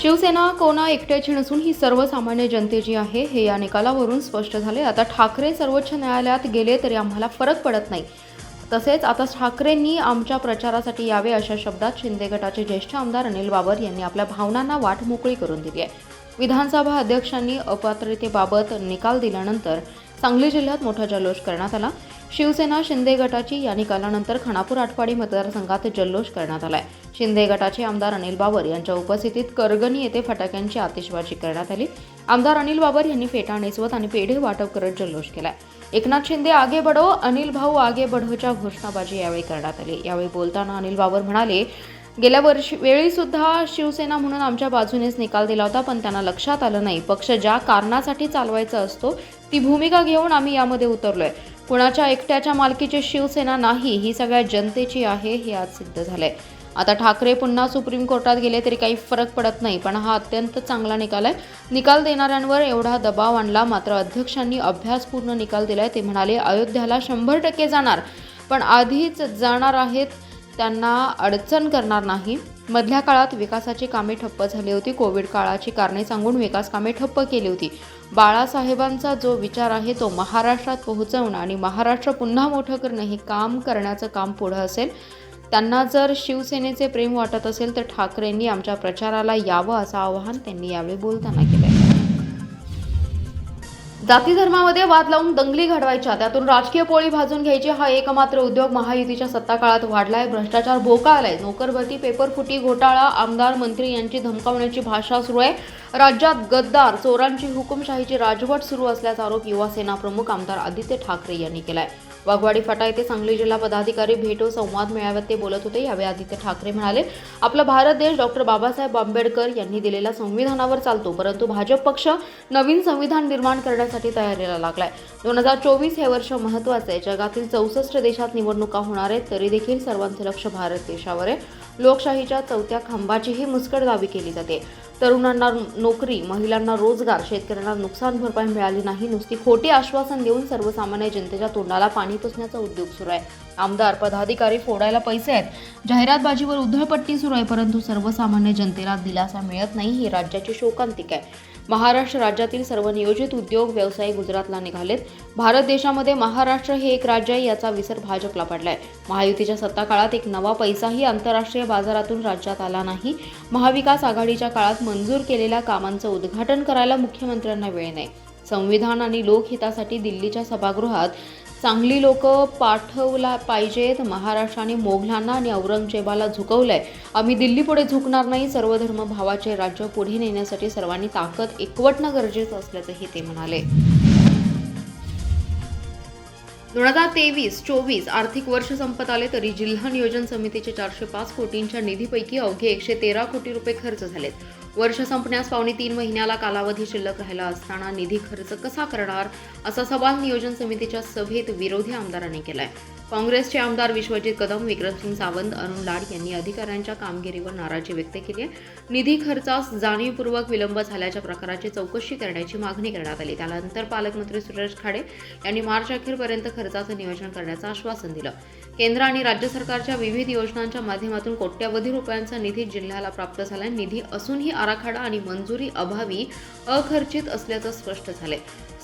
शिवसेना कोणा एकट्याची नसून ही सर्वसामान्य जनतेची आहे. हे या निकालावरून स्पष्ट झाले. आता ठाकरे सर्वोच्च न्यायालयात गेले तरी आम्हाला फरक पडत नाही. तसेच आता ठाकरेंनी आमच्या प्रचारासाठी यावे अशा शब्दात शिंदे गटाचे ज्येष्ठ आमदार अनिल बाबर यांनी आपल्या भावनांना वाट मोकळी करून दिली आहे. विधानसभा अध्यक्षांनी अपात्रतेबाबत निकाल दिल्यानंतर सांगली जिल्ह्यात मोठा जल्लोष करण्यात आला. शिवसेना शिंदे गटाची या निकालानंतर खानापूर आटपाडी मतदारसंघात जल्लोष करण्यात आलाय. शिंदे गटाचे आमदार अनिल बाबर यांच्या उपस्थितीत करगणी येथे फटाक्यांची आतिषबाजी करण्यात आली. आमदार अनिल बाबर यांनी फेटा नेसवत आणि पेढे वाटप करत जल्लोष केलाय. एकनाथ शिंदे आगे बढो अनिल भाऊ आगे बढोच्या घोषणाबाजी यावेळी करण्यात आली. यावेळी बोलताना अनिल बाबर म्हणाले गेल्या वर्षी वेळी सुद्धा शिवसेना म्हणून आमच्या बाजूनेच निकाल दिला होता पण त्यांना लक्षात आलं नाही. पक्ष ज्या कारणासाठी चालवायचा असतो ती भूमिका घेऊन आम्ही यामध्ये उतरलोय. कुणाच्या एकट्याच्या मालकीची शिवसेना नाही ही सगळ्या जनतेची आहे हे आज सिद्ध झालंय. आता ठाकरे पुन्हा सुप्रीम कोर्टात गेले तरी काही फरक पडत नाही पण हा अत्यंत चांगला निकाल आहे. निकाल देणाऱ्यांवर एवढा दबाव आणला मात्र अध्यक्षांनी अभ्यासपूर्ण निकाल दिलाय ते म्हणाले अयोध्याला शंभर टक्के जाणार पण आधीच जाणार आहेत त्यांना अडचण करणार नाही. मधल्या काळात विकासाची कामे ठप्प झाली होती. कोविड काळाची कारणे सांगून विकास कामे ठप्प केली होती. बाळासाहेबांचा जो विचार आहे तो महाराष्ट्रात पोहोचवणं आणि महाराष्ट्र पुन्हा मोठं करणं हे काम करण्याचं काम पुढं असेल. त्यांना जर शिवसेनेचे प्रेम वाटत असेल तर ठाकरेंनी आमच्या प्रचाराला यावं असं आवाहन त्यांनी यावेळी बोलताना केलं जाती धर्मामध्ये वाद लावून दंगली घडवायच्या. त्यातून राजकीय पोळी भाजून घ्यायची. हा एकमात्र उद्योग महायुतीच्या सत्ता काळात वाढलाय. भ्रष्टाचार भोका आलाय. नोकरभरती पेपरफुटी घोटाळा आमदार मंत्री यांची धमकावण्याची भाषा सुरू आहे. राज्यात गद्दार चोरांची हुकुमशाहीची राजवट सुरू असल्याचा आरोप युवासेना प्रमुख आमदार आदित्य ठाकरे यांनी केलाय. वाघवाडी फाटा येथे सांगली जिल्हा पदाधिकारी भेटो संवाद मेळाव्यात ते बोलत होते. यावेळी आदित्य ठाकरे म्हणाले आपला भारत देश डॉक्टर बाबासाहेब आंबेडकर यांनी दिलेल्या संविधानावर चालतो परंतु भाजप पक्ष नवीन संविधान निर्माण करण्यासाठी तयारीला लागलाय. दोन हजार चोवीस हे वर्ष महत्वाचं आहे. जगातील चौसष्ट देशात निवडणुका होणार आहेत तरी देखील सर्वांचे लक्ष भारत देशावर आहे. लोकशाहीच्या चौथ्या खांबाचीही मुस्कटदाबी केली जाते. तरुणांना नोकरी महिलांना रोजगार शेतकऱ्यांना नुकसान भरपाई मिळाली नाही नुसती खोटी आश्वासन देऊन सर्वसामान्य जनतेच्या तोंडाला पाणी पुसण्याचा उद्योग सुरू आहे. आमदार पदाधिकारी फोडायला पैसे आहेत. जाहिरातबाजीवर उधळपट्टी सुरू आहे परंतु सर्वसामान्य जनतेला दिलासा मिळत नाही ही राज्याची शोकांतिक आहे. महाराष्ट्र राज्यातील सर्व नियोजित उद्योग व्यवसाय गुजरातला निघालेत. भारत देशामध्ये महाराष्ट्र हे एक राज्य आहे याचा विसर भाजपला पडलाय. महायुतीच्या सत्ता काळात एक नवा पैसाही आंतरराष्ट्रीय बाजारातून राज्यात आला नाही. महाविकास आघाडीच्या काळात मंजूर केलेल्या कामांचं उद्घाटन करायला मुख्यमंत्र्यांना वेळ नाही. संविधान आणि लोकहितासाठी दिल्लीच्या सभागृहात चांगली लोक पाठवला पाहिजेत. महाराष्ट्राने मोगलांना आणि औरंगजेबाला झुकवलंय. आम्ही दिल्ली पुढे झुकणार नाही. सर्वधर्म भावाचे राज्य पुढे नेण्यासाठी सर्वांनी ताकद एकवटणं गरजेचं असल्याचंही ते म्हणाले. दोन हजार तेवीस चोवीस आर्थिक वर्ष संपत आले तरी जिल्हा नियोजन समितीचे चारशे पाच कोटींच्या निधीपैकी अवघे एकशे तेरा कोटी रुपये खर्च झालेत. वर्ष संपण्यास पावणे तीन महिन्याला कालावधी शिल्लक राहिला असताना निधी खर्च कसा करणार असा सवाल नियोजन समितीच्या सभेत विरोधी आमदारांनी केलाय. काँग्रेसचे आमदार विश्वजित कदम विक्रमसिंग सावंत अरुण लाड यांनी अधिकाऱ्यांच्या कामगिरीवर नाराजी व्यक्त केली आहे. निधी खर्चास जाणीवपूर्वक विलंब झाल्याच्या प्रकाराची चौकशी करण्याची मागणी करण्यात आली. त्यानंतर पालकमंत्री सुरेश खाडे यांनी मार्च अखेरपर्यंत खर्चाचं नियोजन करण्याचं आश्वासन दिलं. केंद्र आणि राज्य सरकारच्या विविध योजनांच्या माध्यमातून कोट्यवधी रुपयांचा निधी जिल्ह्याला प्राप्त झाला निधी असूनही आराखडा आणि मंजुरी अभावी अखर्चित असल्याचं स्पष्ट झालंय.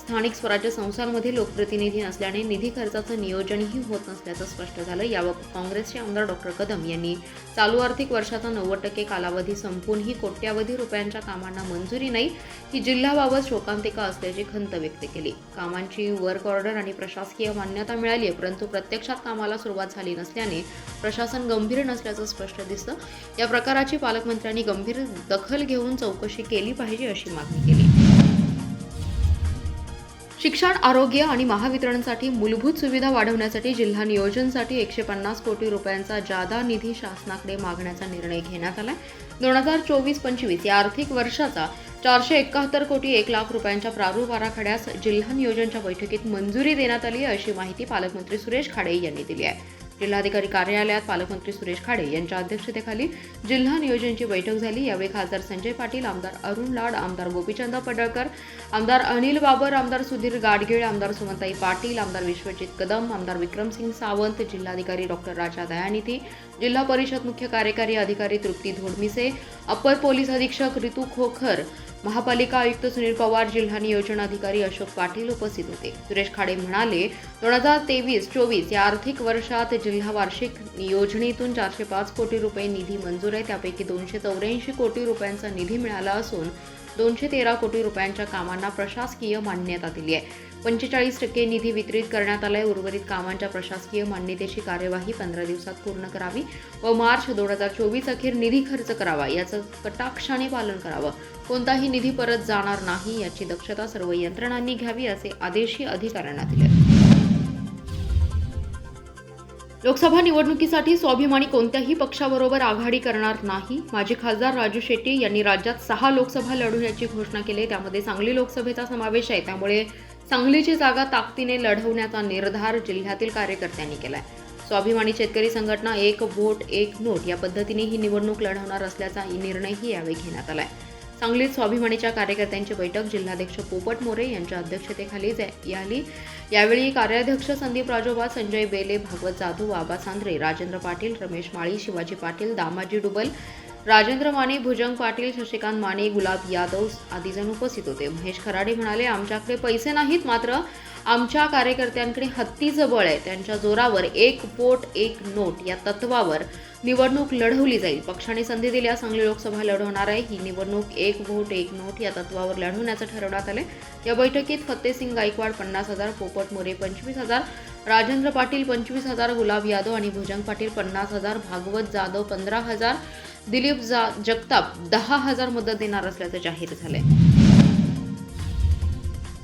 स्थानिक स्वराज्य संस्थांमध्ये लोकप्रतिनिधी नसल्याने निधी खर्चाचं नियोजनही होत नसल्याचं स्पष्ट झालं. याबाबत काँग्रेसचे आमदार डॉक्टर कदम यांनी चालू आर्थिक वर्षाचा नव्वद टक्के कालावधी संपूनही कोट्यावधी रुपयांच्या कामांना मंजुरी नाही ही जिल्ह्याबाबत शोकांतिका असल्याची खंत व्यक्त केली. कामांची वर्क ऑर्डर आणि प्रशासकीय मान्यता मिळाली आहे परंतु प्रत्यक्षात कामाला सुरुवात झाली नसल्याने प्रशासन गंभीर नसल्याचं स्पष्ट दिसतं. या प्रकाराची पालकमंत्र्यांनी गंभीर दखल घेऊन चौकशी केली पाहिजे अशी मागणी केली. शिक्षण आरोग्य आणि महावितरणसाठी मूलभूत सुविधा वाढवण्यासाठी जिल्हा नियोजनसाठी एकशे पन्नास कोटी रुपयांचा जादा निधी शासनाकडे मागण्याचा निर्णय घेण्यात आला दोन हजार चोवीस पंचवीस या आर्थिक वर्षाचा चारशे एकाहत्तर कोटी एक लाख रुपयांच्या प्रारूप आराखड्यास जिल्हा नियोजनच्या बैठकीत मंजुरी देण्यात आली आहे अशी माहिती पालकमंत्री सुरेश खाडे यांनी दिली आहे. जिल्हाधिकारी कार्यालयात पालकमंत्री सुरेश खाडे यांच्या अध्यक्षतेखाली जिल्हा नियोजनची बैठक झाली. यावेळी खासदार संजय पाटील आमदार अरुण लाड आमदार गोपीचंद पडळकर आमदार अनिल बाबर आमदार सुधीर गाडगीळ आमदार सुमनताई पाटील आमदार विश्वजित कदम आमदार विक्रमसिंग सावंत जिल्हाधिकारी डॉक्टर राजा दयानिधी जिल्हा परिषद मुख्य कार्यकारी अधिकारी तृप्ती धोडमिसे अप्पर पोलीस अधीक्षक ऋतू खोखर महापालिका आयुक्त सुनील पवार जिल्हा नियोजन अधिकारी अशोक पाटील उपस्थित होते. सुरेश खाडे म्हणाले दोन हजार तेवीस चोवीस या आर्थिक वर्षात जिल्हा वार्षिक योजनेतून चारशे पाच कोटी रुपये निधी मंजूर आहे. त्यापैकी दोनशे चौऱ्याऐंशी कोटी रुपयांचा निधी मिळाला असून दोनशे तेरा कोटी रुपयांच्या कामांना प्रशासकीय मान्यता दिली आहे. पंचेचाळीस टक्के निधी वितरित करण्यात आलाय. उर्वरित कामांच्या प्रशासकीय मान्यतेची कार्यवाही पंधरा दिवसात पूर्ण करावी व मार्च दोन हजार चोवीस अखेर निधी खर्च करावा याचं कटाक्षाने पालन करावं. कोणताही निधी परत जाणार नाही याची दक्षता सर्व यंत्रणांनी घ्यावी असे आदेशही अधिकाऱ्यांना दिले लोकसभा निवडणुकीसाठी स्वाभिमानी कोणत्याही पक्षाबरोबर आघाडी करणार नाही. माजी खासदार राजू शेट्टी यांनी राज्यात सहा लोकसभा लढवण्याची घोषणा केली. त्यामध्ये सांगली लोकसभेचा समावेश आहे. त्यामुळे सांगलीची जागा ताकदीने लढवण्याचा निर्धार जिल्ह्यातील कार्यकर्त्यांनी केलाय. स्वाभिमानी शेतकरी संघटना एक वोट एक नोट या पद्धतीने ही निवडणूक लढवणार असल्याचा निर्णयही यावेळी घेण्यात आला आहे सांगलीत स्वाभिमानीच्या कार्यकर्त्यांची बैठक. जिल्हाध्यक्ष पोपट मोरे यांच्या अध्यक्षतेखाली याली. झाली यावेळी कार्याध्यक्ष संदीप राजोबा संजय बेले भागवत जाधव बाबा सांद्रे राजेंद्र पाटील रमेश माळी शिवाजी पाटील दामाजी डुबल राजेंद्र माने भुजंग पाटील शशिकांत माने गुलाब यादव आदीजण उपस्थित होते. महेश खराडे म्हणाले आमच्याकडे पैसे नाहीत मात्र आमच्या कार्यकर्त्यांकडे हत्तीचं बळ आहे. त्यांच्या जोरावर एक पोट एक नोट या तत्वावर निवडणूक लढवली जाईल. पक्षाने संधी दिल्या सांगली लोकसभा लढवणार आहे. ही निवडणूक एक वोट एक नोट या तत्वावर लढवण्याचं ठरवण्यात आले या बैठकीत फत्तेसिंग गायकवाड पन्नास हजार पोपट मोरे पंचवीस हजार राजेंद्र पाटील पंचवीस हजार गुलाब यादव आणि भुजंग पाटील पन्नास हजार भागवत जाधव पंधरा हजार दिलीप जा जगताप दहा हजार मदत देणार असल्याचं जाहीर झालंय.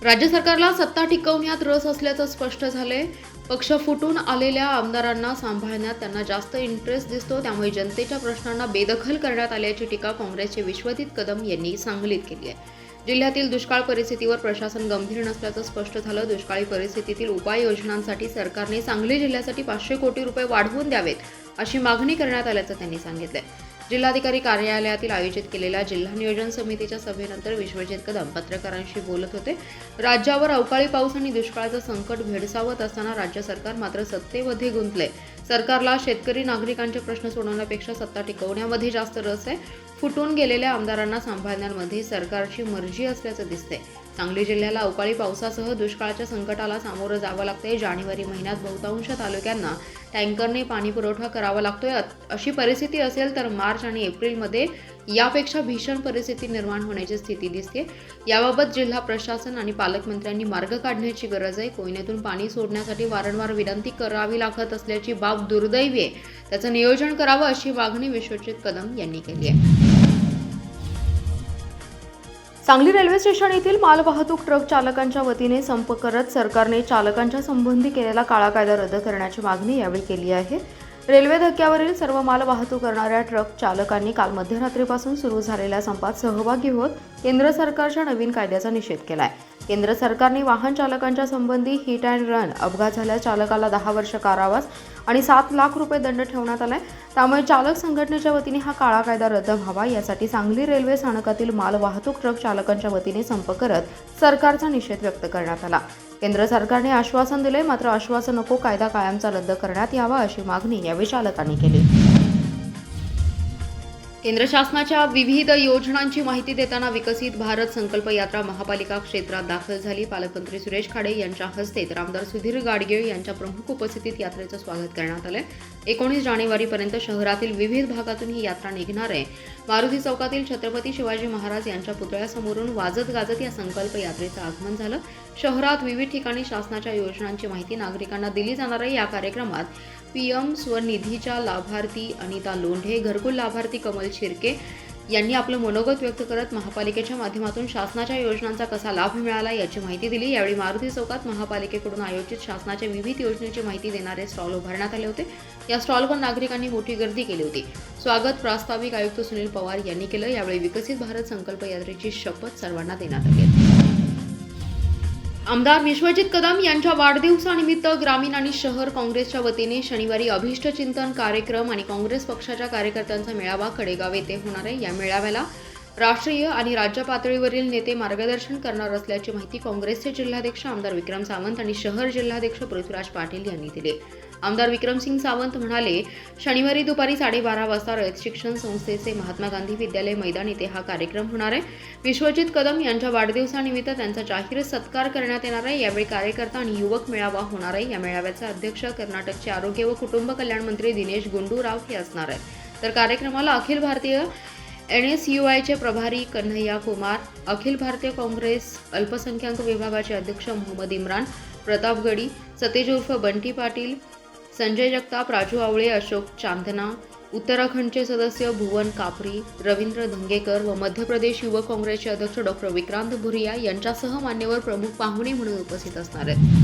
राज्य सरकारला सत्ता टिकवण्यात रस असल्याचं स्पष्ट झालंय. पक्ष फुटून आलेल्या आमदारांना सांभाळण्यात त्यांना जास्त इंटरेस्ट दिसतो. त्यामुळे जनतेच्या प्रश्नांना बेदखल करण्यात आल्याची टीका काँग्रेसचे विश्वजित कदम यांनी सांगलीत केली आहे. जिल्ह्यातील दुष्काळ परिस्थितीवर प्रशासन गंभीर नसल्याचं स्पष्ट झालं. दुष्काळी परिस्थितीतील उपाययोजनांसाठी सरकारने सांगली जिल्ह्यासाठी पाचशे कोटी रुपये वाढवून द्यावेत अशी मागणी करण्यात आल्याचं त्यांनी सांगितलंय. जिल्हाधिकारी कार्यालयातील आयोजित केलेल्या जिल्हा नियोजन समितीच्या सभेनंतर विश्वजित कदम पत्रकारांशी बोलत होते. राज्यावर अवकाळी पाऊस आणि दुष्काळाचं संकट भेडसावत असताना राज्य सरकार मात्र सत्तेमध्ये गुंतले सरकारला शेतकरी नागरिकांचे प्रश्न सोडवण्यापेक्षा सत्ता टिकवण्यामध्ये जास्त रस आहे. फुटून गेलेल्या आमदारांना सांभाळण्यामध्ये सरकारची मर्जी असल्याचं दिसतंय. सांगली जिल्ह्याला अवकाळी पावसासह दुष्काळाच्या संकटाला सामोरं जावं लागतंय. जानेवारी महिन्यात बहुतांश तालुक्यांना टँकरने पाणी पुरवठा करावा लागतोय. अशी परिस्थिती असेल तर मार्च आणि एप्रिलमध्ये यापेक्षा भीषण परिस्थिती निर्माण होण्याची स्थिती दिसते. याबाबत जिल्हा प्रशासन आणि पालकमंत्र्यांनी मार्ग काढण्याची गरज आहे. कोयनेतून पाणी सोडण्यासाठी वारंवार विनंती करावी लागत असल्याची बाब दुर्दैवी आहे. त्याचं नियोजन करावं अशी मागणी विश्वजित कदम यांनी केली आहे. सांगली रेल्वे स्टेशन येथील मालवाहतूक ट्रक चालकांच्या वतीने संप करत सरकारने चालकांच्या संबंधी केलेला काळा कायदा रद्द करण्याची मागणी यावेळी केली आहे. रेल्वे धक्क्यावरील सर्व माल वाहतूक करणाऱ्या ट्रक चालकांनी काल मध्यरात्रीपासून सुरू झालेल्या संपात सहभागी होत केंद्र सरकारच्या नवीन कायद्याचा निषेध केला आहे केंद्र सरकारने वाहन चालकांच्या संबंधी हिट अँड रन अपघात झाल्यास चालकाला दहा वर्ष कारावास आणि सात लाख रुपये दंड ठेवण्यात आलाय. त्यामुळे चालक संघटनेच्या वतीने हा काळा कायदा रद्द व्हावा यासाठी सांगली रेल्वे स्थानकातील माल वाहतूक ट्रक चालकांच्या वतीने संप करत सरकारचा निषेध व्यक्त करण्यात आला. केंद्र सरकारने आश्वासन दिले मात्र आश्वासन नको कायदा कायमचा रद्द करण्यात यावा अशी मागणी यावेळी चालकांनी केली. केंद्र शासनाच्या विविध योजनांची माहिती देताना विकसित भारत संकल्प यात्रा महापालिका क्षेत्रात दाखल झाली. पालकमंत्री सुरेश खाडे यांच्या हस्ते तर आमदार सुधीर गाडगीळ यांच्या प्रमुख उपस्थितीत यात्रेचं स्वागत करण्यात आलं एकोणीस जानेवारीपर्यंत शहरातील विविध भागातून ही यात्रा निघणार आहे. मारुती चौकातील छत्रपती शिवाजी महाराज यांच्या पुतळ्यासमोरून वाजत गाजत या संकल्प यात्रेचं आगमन झालं. शहरात विविध ठिकाणी शासनाच्या योजनांची माहिती नागरिकांना दिली जाणार आहे. या कार्यक्रमात पीएम स्वनिधीच्या लाभार्थी अनिता लोंढे घरकुल लाभार्थी कमल शिर्के यांनी आपलं मनोगत व्यक्त करत महापालिकेच्या माध्यमातून शासनाच्या योजनांचा कसा लाभ मिळाला याची माहिती दिली. यावेळी मारुती चौकात महापालिकेकडून आयोजित शासनाच्या विविध योजनेची माहिती देणारे स्टॉल उभारण्यात आले होते. या स्टॉलवर नागरिकांनी मोठी गर्दी केली होती. स्वागत प्रास्ताविक आयुक्त सुनील पवार यांनी केलं. यावेळी विकसित भारत संकल्प यात्रेची शपथ सर्वांना देण्यात आली आमदार विश्वजित कदम यांच्या वाढदिवसानिमित्त ग्रामीण आणि शहर काँग्रेसच्या वतीने शनिवारी अभिष्ट चिंतन कार्यक्रम आणि काँग्रेस पक्षाच्या कार्यकर्त्यांचा मेळावा कडेगाव येथे होणार आहे. या मेळाव्याला राष्ट्रीय आणि राज्य पातळीवरील नेते मार्गदर्शन करणार असल्याची माहिती काँग्रेसचे जिल्हाध्यक्ष आमदार विक्रम सावंत आणि शहर जिल्हाध्यक्ष पृथ्वीराज पाटील यांनी दिली. आमदार विक्रमसिंग सावंत म्हणाले शनिवारी दुपारी साडेबारा वाजता रयत शिक्षण संस्थेचे महात्मा गांधी विद्यालय मैदान येथे हा कार्यक्रम होणार आहे. विश्वजित कदम यांच्या वाढदिवसानिमित्त त्यांचा जाहीर सत्कार करण्यात येणार आहे. यावेळी कार्यकर्ता आणि युवक मेळावा होणार आहे. या मेळाव्याचे अध्यक्ष कर्नाटकचे आरोग्य व कुटुंब कल्याण मंत्री दिनेश गुंडूराव हे असणार आहेत. तर कार्यक्रमाला Akhil Bharatiya N S U आयचे प्रभारी कन्हैया कुमार अखिल भारतीय काँग्रेस अल्पसंख्याक विभागाचे अध्यक्ष मोहम्मद इम्रान प्रताप गडी सतेज उर्फ बंटी पाटील संजय जगताप राजू आवळे अशोक चांदना उत्तराखंडचे सदस्य भुवन कापरी रवींद्र धंगेकर व मध्य प्रदेश युवक काँग्रेसचे अध्यक्ष डॉक्टर विक्रांत भुरिया यांच्यासह मान्यवर प्रमुख पाहुणे म्हणून उपस्थित असणार आहेत.